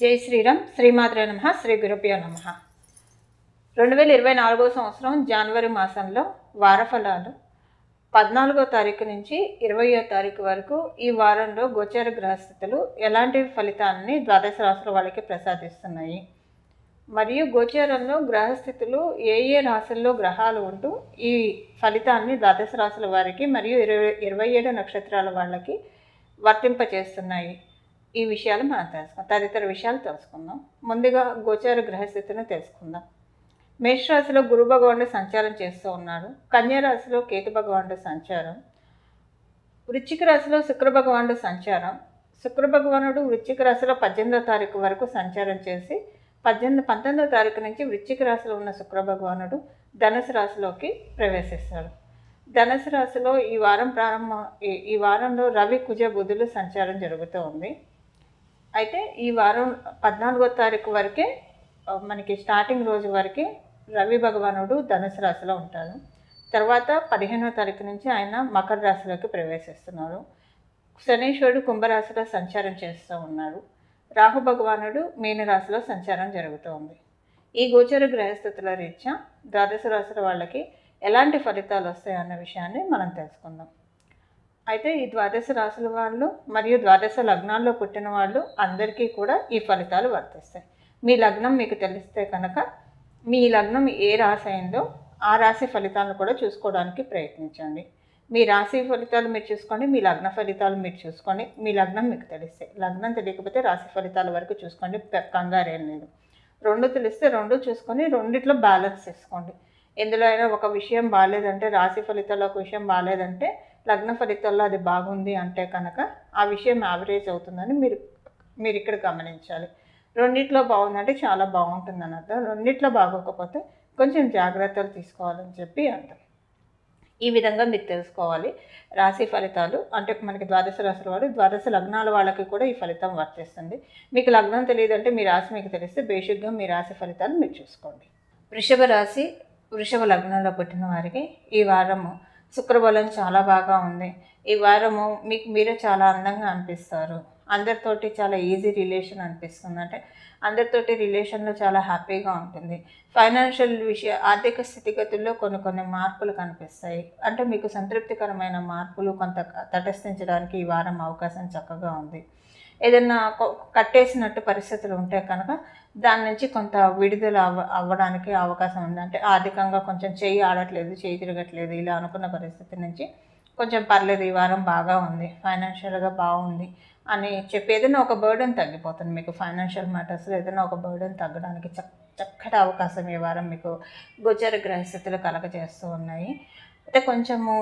జై శ్రీరామ్ శ్రీమాత్రే నమ శ్రీ గురుభ్యో నమ. రెండు వేల ఇరవై నాలుగో సంవత్సరం జనవరి మాసంలో వారఫలాలు. పద్నాలుగో తారీఖు నుంచి ఇరవయో తారీఖు వరకు ఈ వారంలో గోచర గ్రహస్థితులు ఎలాంటి ఫలితాన్ని ద్వాదశ రాశుల వాళ్ళకి ప్రసాదిస్తున్నాయి. మరియు గోచారంలో గ్రహస్థితులు ఏ ఏ రాశుల్లో గ్రహాలు ఉంటూ ఈ ఫలితాన్ని ద్వాదశ రాశుల వారికి మరియు ఇరవై ఇరవై ఏడు నక్షత్రాల వాళ్ళకి వర్తింపచేస్తున్నాయి. ఈ విషయాలు మనం తెలుసుకుందాం. తదితర విషయాలు తెలుసుకుందాం. ముందుగా గోచార గ్రహస్థితిని తెలుసుకుందాం. మేషరాశిలో గురు భగవానుడు సంచారం చేస్తూ ఉన్నాడు. కన్యారాశిలో కేతు భగవానుడు సంచారం. వృశ్చిక రాశిలో శుక్ర భగవానుడు సంచారం. శుక్ర భగవానుడు వృశ్చిక రాశిలో పద్దెనిమిదో తారీఖు వరకు సంచారం చేసి పద్దెనిమిది పంతొమ్మిదో తారీఖు నుంచి వృశ్చిక రాశిలో ఉన్న శుక్ర భగవానుడు ధనుసు రాశిలోకి ప్రవేశిస్తాడు. ధనుసు రాశిలో ఈ వారం ప్రారంభం ఈ- ఈ వారంలో రవి కుజ బుధులు సంచారం జరుగుతూ ఉంది. అయితే ఈ వారం పద్నాలుగో తారీఖు వరకే మనకి స్టార్టింగ్ రోజు వరకే రవి భగవానుడు ధనుసు రాశిలో ఉంటాడు. తర్వాత పదిహేనో తారీఖు నుంచి ఆయన మకర రాశిలోకి ప్రవేశిస్తున్నారు. శనీశ్వరుడు కుంభరాశిలో సంచారం చేస్తూ ఉన్నాడు రాహు భగవానుడు మీనరాశిలో సంచారం జరుగుతూ ఉంది. ఈ గోచర గ్రహస్థితుల రీత్యా ద్వాదశ రాశుల వాళ్ళకి ఎలాంటి ఫలితాలు వస్తాయి అన్న విషయాన్ని మనం తెలుసుకుందాం. అయితే ఈ ద్వాదశ రాశుల వాళ్ళు మరియు ద్వాదశ లగ్నాల్లో పుట్టిన వాళ్ళు అందరికీ కూడా ఈ ఫలితాలు వర్తిస్తాయి. మీ లగ్నం మీకు తెలిస్తే కనుక మీ లగ్నం ఏ రాశి అయిందో ఆ రాశి ఫలితాలను కూడా చూసుకోవడానికి ప్రయత్నించండి. మీ రాశి ఫలితాలు మీరు చూసుకోండి మీ లగ్న ఫలితాలు మీరు చూసుకోండి. మీ లగ్నం మీకు తెలిస్తాయి లగ్నం తెలియకపోతే రాశి ఫలితాల వరకు చూసుకోండి కంగారేం లేదు. రెండు తెలిస్తే రెండు చూసుకొని రెండిట్లో బ్యాలెన్స్ చేసుకోండి. ఎందులో అయినా ఒక విషయం బాగాలేదంటే రాశి ఫలితాల్లో ఒక విషయం బాగాలేదంటే లగ్న ఫలితాల్లో అది బాగుంది అంటే కనుక ఆ విషయం యావరేజ్ అవుతుందని మీరు మీరు ఇక్కడ గమనించాలి. రెండిట్లో బాగుందంటే చాలా బాగుంటుంది అని అర్థం రెండిట్లో బాగోకపోతే కొంచెం జాగ్రత్తలు తీసుకోవాలని చెప్పి అంటారు ఈ విధంగా మీరు తెలుసుకోవాలి. రాశి ఫలితాలు అంటే మనకి ద్వాదశ రాశుల వారు ద్వాదశ లగ్నాల వాళ్ళకి కూడా ఈ ఫలితం వర్తిస్తుంది. మీకు లగ్నం తెలియదంటే మీ రాశి మీకు తెలిస్తే బేసిక్గా మీ రాశి ఫలితాలు మీరు చూసుకోండి. వృషభ రాశి వృషభ లగ్నంలో పుట్టిన వారికి ఈ వారము శుక్రబలం చాలా బాగా ఉంది. ఈ వారము మీకు మీరే చాలా అందంగా అనిపిస్తారు. అందరితోటి చాలా ఈజీ రిలేషన్ అనిపిస్తుంది. అంటే అందరితోటి రిలేషన్లో చాలా హ్యాపీగా ఉంటుంది. ఫైనాన్షియల్ విషయ ఆర్థిక స్థితిగతుల్లో కొన్ని కొన్ని మార్పులు కనిపిస్తాయి. అంటే మీకు సంతృప్తికరమైన మార్పులు కొంత తటస్థించడానికి ఈ వారం అవకాశం చక్కగా ఉంది. ఏదైనా కట్టేసినట్టు పరిస్థితులు ఉంటే కనుక దాని నుంచి కొంత విడుదల అవ్వ అవ్వడానికి అవకాశం ఉంది. అంటే ఆర్థికంగా కొంచెం చెయ్యి ఆడట్లేదు చేయి తిరగట్లేదు ఇలా అనుకున్న పరిస్థితి నుంచి కొంచెం పర్లేదు ఈ వారం బాగా ఉంది ఫైనాన్షియల్గా బాగుంది అని చెప్పి ఏదైనా ఒక బర్డెన్ తగ్గిపోతుంది మీకు ఫైనాన్షియల్ మ్యాటర్స్లో ఏదైనా ఒక బర్డెన్ తగ్గడానికి చక్ చక్కటి అవకాశం ఈ వారం మీకు గోచర గ్రహస్థితులు కలగజేస్తూ ఉన్నాయి. అయితే కొంచెము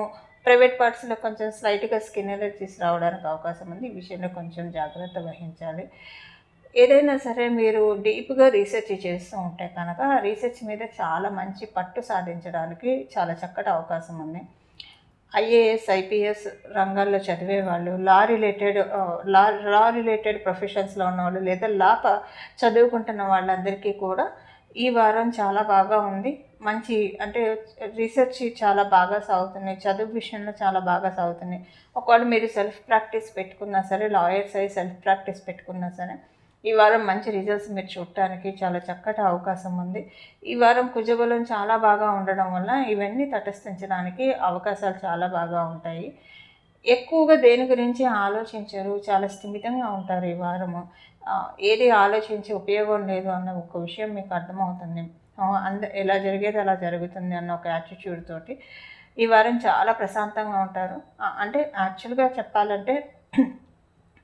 ప్రైవేట్ పార్ట్స్లో కొంచెం స్లైట్గా స్కిన్ ఎలర్జీస్ రావడానికి అవకాశం ఉంది. ఈ విషయంలో కొంచెం జాగ్రత్త వహించాలి. ఏదైనా సరే మీరు డీప్గా రీసెర్చ్ చేస్తూ ఉంటే కనుక ఆ రీసెర్చ్ మీద చాలా మంచి పట్టు సాధించడానికి చాలా చక్కటి అవకాశం ఉంది. ఐఏఎస్ ఐపీఎస్ రంగాల్లో చదివే వాళ్ళు లా రిలేటెడ్ లా లా రిలేటెడ్ ప్రొఫెషన్స్లో ఉన్నవాళ్ళు లేదా లా చదువుకుంటున్న వాళ్ళందరికీ కూడా ఈ వారం చాలా బాగా ఉంది. మంచి అంటే రీసెర్చ్ చాలా బాగా సాగుతున్నాయి చదువు విషయంలో చాలా బాగా సాగుతున్నాయి. ఒకవేళ మీరు సెల్ఫ్ ప్రాక్టీస్ పెట్టుకున్నా సరే లాయర్స్ అయి సెల్ఫ్ ప్రాక్టీస్ పెట్టుకున్నా సరే ఈ వారం మంచి రిజల్ట్స్ మీరు చూడటానికి చాలా చక్కటి అవకాశం ఉంది. ఈ వారం కుజబలం చాలా బాగా ఉండడం వల్ల ఇవన్నీ తటస్థించడానికి అవకాశాలు చాలా బాగా ఉంటాయి. ఎక్కువగా దేని గురించి ఆలోచించరు చాలా స్థిమితంగా ఉంటారు ఈ వారము. ఏది ఆలోచించి ఉపయోగం లేదు అన్న ఒక విషయం మీకు అర్థమవుతుంది. అంద ఎలా జరిగేది అలా జరుగుతుంది అన్న ఒక యాటిట్యూడ్ తోటి ఈ వారం చాలా ప్రశాంతంగా ఉంటారు. అంటే యాక్చువల్గా చెప్పాలంటే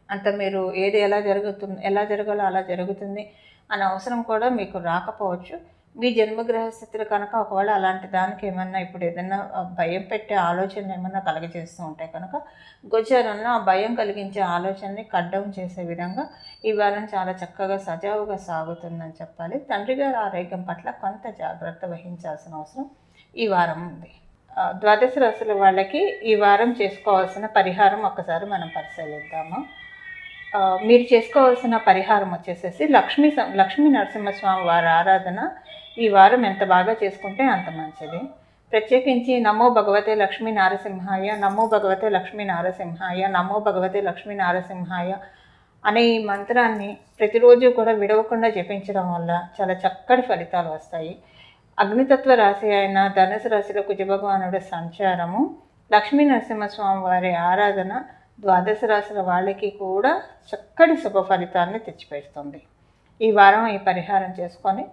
అంత మీరు ఏది ఎలా జరుగుతుంది ఎలా జరగాలో అలా జరుగుతుంది అనే అవసరం కూడా మీకు రాకపోవచ్చు. మీ జన్మగ్రహ స్థితులు కనుక ఒకవేళ అలాంటి దానికి ఏమన్నా ఇప్పుడు ఏదైనా భయం పెట్టే ఆలోచన ఏమన్నా కలగజేస్తూ ఉంటాయి కనుక గోచారంలో ఆ భయం కలిగించే ఆలోచనని కట్ డౌన్ చేసే విధంగా ఈ వారం చాలా చక్కగా సజావుగా సాగుతుందని చెప్పాలి. తండ్రి గారి ఆరోగ్యం పట్ల కొంత జాగ్రత్త వహించాల్సిన అవసరం ఈ వారం ఉంది. ద్వాదశ రాశుల వాళ్ళకి ఈ వారం చేసుకోవాల్సిన పరిహారం ఒకసారి మనం పరిశీలిద్దాము? మీరు చేసుకోవాల్సిన పరిహారం వచ్చేసేసి లక్ష్మీ లక్ష్మీ నరసింహస్వామి వారి ఆరాధన ఈ వారం ఎంత బాగా చేసుకుంటే అంత మంచిది. ప్రత్యేకించి నమో భగవతే లక్ష్మీ నారసింహాయ నమో భగవతే లక్ష్మీ నారసింహాయ నమో భగవతే లక్ష్మీ నారసింహాయ అనే ఈ మంత్రాన్ని ప్రతిరోజు కూడా విడవకుండా జపించడం వల్ల చాలా చక్కటి ఫలితాలు వస్తాయి. అగ్నితత్వ రాశి అయిన ధనుసు రాశిలో కుజభగవానుడి సంచారము లక్ష్మీ నరసింహస్వామి వారి ఆరాధన ద్వాదశ రాశుల వాళ్ళకి కూడా చక్కటి శుభ ఫలితాన్ని తెచ్చిపెడుతుంది. ఈ వారం ఈ పరిహారం చేసుకొని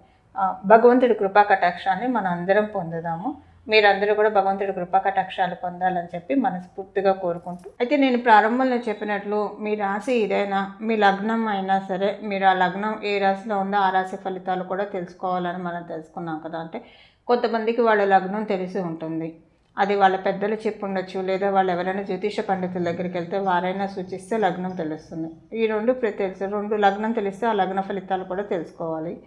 భగవంతుడి కృపా కటాక్షాన్ని మనం అందరం పొందుదాము. మీరందరూ కూడా భగవంతుడి కృపా కటాక్షాలు పొందాలని చెప్పి మనస్ఫూర్తిగా కోరుకుంటూ. అయితే నేను ప్రారంభంలో చెప్పినట్లు మీ రాశి ఏదైనా మీ లగ్నం అయినా సరే మీరు ఆ లగ్నం ఏ రాశిలో ఉందో ఆ రాశి ఫలితాలు కూడా తెలుసుకోవాలని మనం తెలుసుకున్నాం కదా. అంటే కొంతమందికి వాళ్ళ లగ్నం తెలిసి ఉంటుంది. అది వాళ్ళ పెద్దలు చెప్పి ఉండొచ్చు లేదా వాళ్ళు ఎవరైనా జ్యోతిష పండితుల దగ్గరికి వెళ్తే వారైనా సూచిస్తే లగ్నం తెలుస్తుంది. ఈ రెండు ప్ర- తెలుసు రెండు లగ్నం తెలిస్తే ఆ లగ్న ఫలితాలు కూడా తెలుసుకోవాలి.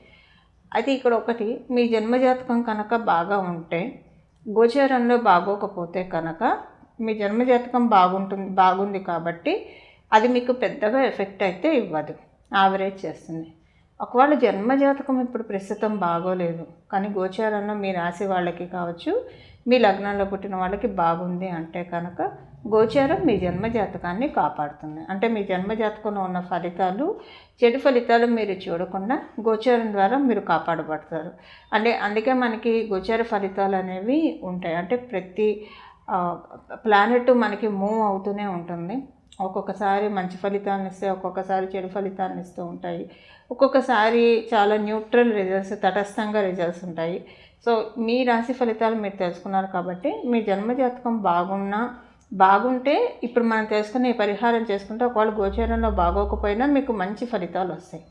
అయితే ఇక్కడ ఒకటి మీ జన్మజాతకం కనుక బాగా ఉంటే గోచారంలో బాగోకపోతే కనుక మీ జన్మజాతకం బాగుంటుంది బాగుంది కాబట్టి అది మీకు పెద్దగా ఎఫెక్ట్ అయితే ఇవ్వదు యావరేజ్ చేస్తుంది. ఒకవేళ జన్మజాతకం ఇప్పుడు ప్రస్తుతం బాగోలేదు కానీ గోచారంలో మీ రాశి వాళ్ళకి కావచ్చు మీ లగ్నంలో పుట్టిన వాళ్ళకి బాగుంది అంటే కనుక గోచారం మీ జన్మజాతకాన్ని కాపాడుతుంది. అంటే మీ జన్మజాతకంలో ఉన్న ఫలితాలు చెడు ఫలితాలు మీరు చూడకుండా గోచారం ద్వారా మీరు కాపాడబడతారు. అంటే అందుకే మనకి గోచార ఫలితాలు అనేవి ఉంటాయి. అంటే ప్రతి ప్లానెట్ మనకి మూవ్ అవుతూనే ఉంటుంది. ఒక్కొక్కసారి మంచి ఫలితాలను ఇస్తే ఒక్కొక్కసారి చెడు ఫలితాన్ని ఇస్తూ ఉంటాయి. ఒక్కొక్కసారి చాలా న్యూట్రల్ రిజల్ట్స్ తటస్థంగా రిజల్ట్స్ ఉంటాయి. సో మీ రాశి ఫలితాలు మీరు తెలుసుకున్నారు కాబట్టి మీ జన్మజాతకం బాగున్నా బాగుంటే ఇప్పుడు మనం తెలుసుకునే ఈ పరిహారం చేసుకుంటే ఒకవేళ గోచారంలో బాగోకపోయినా మీకు మంచి ఫలితాలు వస్తాయి.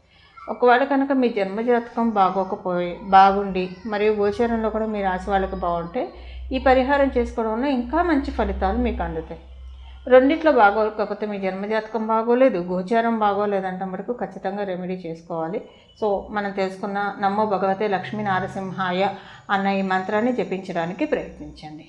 ఒకవేళ కనుక మీ జన్మజాతకం బాగోకపోయి బాగుండి మరియు గోచారంలో కూడా మీ రాశి వాళ్ళకి బాగుంటే ఈ పరిహారం చేసుకోవడం వల్ల ఇంకా మంచి ఫలితాలు మీకు అందుతాయి. రెండిట్లో బాగోకపోతే మీ జన్మజాతకం బాగోలేదు గోచారం బాగోలేదంటే మటుకు ఖచ్చితంగా రెమెడీ చేసుకోవాలి. సో మనం తెలుసుకున్న నమ్మో భగవతే లక్ష్మీ నారసింహాయ అన్న ఈ మంత్రాన్ని జపించడానికి ప్రయత్నించండి.